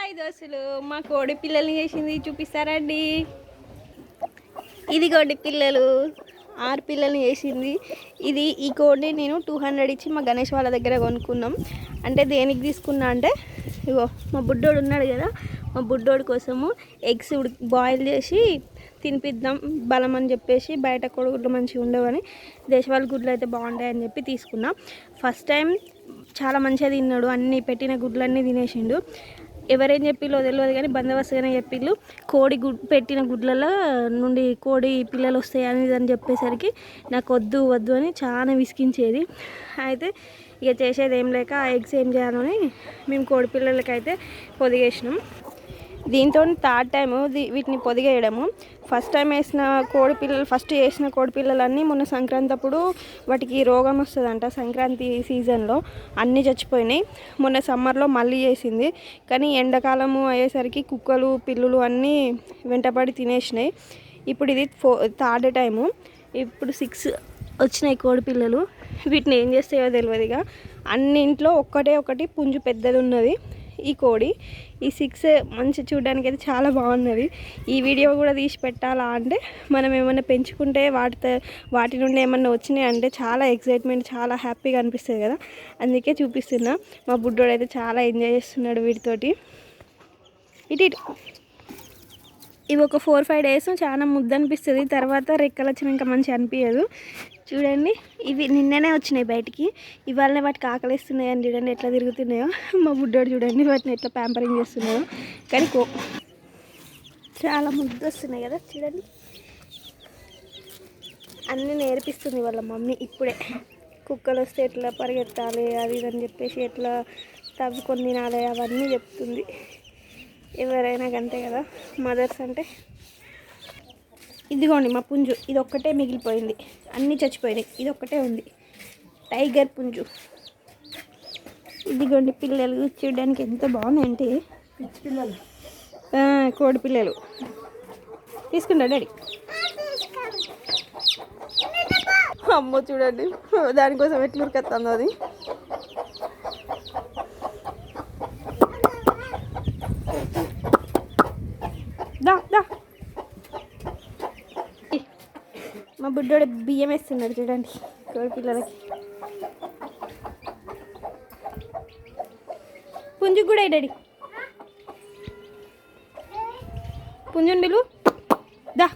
Hi దోస్తులు. మా కోడి పిల్లల్ని చేసింది చూపిస్తారండి. ఇది కోడి పిల్లలు. ఆరు పిల్లల్ని చేసింది. ఇది ఈ కోడిని నేను టూ హండ్రెడ్ ఇచ్చి మా గణేష్ వాళ్ళ దగ్గర కొనుక్కున్నాం. అంటే దేనికి తీసుకున్నా అంటే ఇగో మా బుడ్డోడు ఉన్నాడు కదా మా బుడ్డోడి కోసము ఎగ్స్ బాయిల్ చేసి తినిపిద్దాం బలం అని చెప్పేసి బయట కోడిగుడ్లు మంచిగా ఉండవని దేశవాళ్ళ గుడ్లు అయితే బాగుంటాయని చెప్పి తీసుకున్నాం. ఫస్ట్ టైం చాలా మంచిగా తిన్నాడు. అన్ని పెట్టిన గుడ్లన్నీ తినేసిండు. ఎవరేం చెప్పిల్లో తెలియదు కానీ బందోబస్తుగానే చెప్పిళ్ళు కోడి గుడ్ పెట్టిన గుడ్లలో నుండి కోడి పిల్లలు వస్తాయి అని చెప్పేసరికి నాకు వద్దు వద్దు అని చాలా విసిగించేది. అయితే ఇక చేసేది ఏం లేక ఎగ్స్ ఏం చేయాలని మేము కోడి పిల్లలకైతే పొదిగేసినాం. దీంతో థర్డ్ టైము దీ వీటిని పొదిగేయడము. ఫస్ట్ టైం వేసిన కోడి పిల్లలు ఫస్ట్ వేసిన కోడి పిల్లలన్నీ మొన్న సంక్రాంతి అప్పుడు వాటికి రోగం వస్తుందంట సంక్రాంతి సీజన్లో. అన్నీ చచ్చిపోయినాయి. మొన్న సమ్మర్లో మళ్ళీ చేసింది కానీ ఎండాకాలము అయ్యేసరికి కుక్కలు పిల్లులు అన్నీ వెంటపడి తినేసినాయి. ఇప్పుడు ఇది ఫో థర్డ్ టైము. ఇప్పుడు సిక్స్ వచ్చినాయి కోడి పిల్లలు. వీటిని ఏం చేస్తాయో తెలియదు ఇక. అన్నింట్లో ఒక్కటే ఒకటి పుంజు పెద్దది ఉన్నది. ఈ కోడి. ఈ సిక్స్ మంచి చూడడానికి అయితే చాలా బాగున్నది. ఈ వీడియో కూడా తీసి పెట్టాలా అంటే మనం ఏమైనా పెంచుకుంటే వాటితో వాటి నుండి ఏమన్నా వచ్చినాయి అంటే చాలా ఎక్సైట్మెంట్ చాలా హ్యాపీగా అనిపిస్తుంది కదా. అందుకే చూపిస్తున్నా. మా బుడ్డోడు అయితే చాలా ఎంజాయ్ చేస్తున్నాడు వీటితోటి ఇటు ఇటు. ఇవి ఒక ఫోర్ ఫైవ్ డేస్ చాలా ముద్ద అనిపిస్తుంది తర్వాత రెక్కలు వచ్చినాక మంచిగా అనిపించదు చూడండి ఇవి నిన్ననే వచ్చినాయి బయటికి. ఇవాళనే వాటికి ఆకలిస్తున్నాయి అని చూడండి ఎట్లా తిరుగుతున్నాయో. మా బుడ్డోడు చూడండి వాటిని ఎట్లా ప్యాంపరింగ్ చేస్తున్నాయో. కానీ కో చాలా ముద్దు వస్తున్నాయి కదా చూడండి. అన్నీ నేర్పిస్తుంది వాళ్ళ మమ్మీ ఇప్పుడే. కుక్కలు వస్తే ఎట్లా పరిగెత్తాలి అది ఇది అని చెప్పేసి ఎట్లా తవ్వుకొని తినాలి అవన్నీ చెప్తుంది. ఎవరైనా అంతే కదా మదర్స్ అంటే. ఇదిగోండి మా పుంజు ఇది ఒక్కటే మిగిలిపోయింది. అన్నీ చచ్చిపోయినాయి. ఇది ఒక్కటే ఉంది. టైగర్ పుంజు. ఇదిగోండి పిల్లలు చూడడానికి ఎంత బాగున్నాయంటే. పిల్లలు. కోడి పిల్లలు. తీసుకుంటా డాడీ? అమ్మో చూడండి. దానికోసం ఎట్లా ఉరికెత్తుందో అది. దా దా. మా బుడ్డోడు బియ్యం వేస్తున్నాడు చూడండి. కోడి పిల్లలకి. పుంజు కూడా డాడీ. పుంజుని పిలు దా.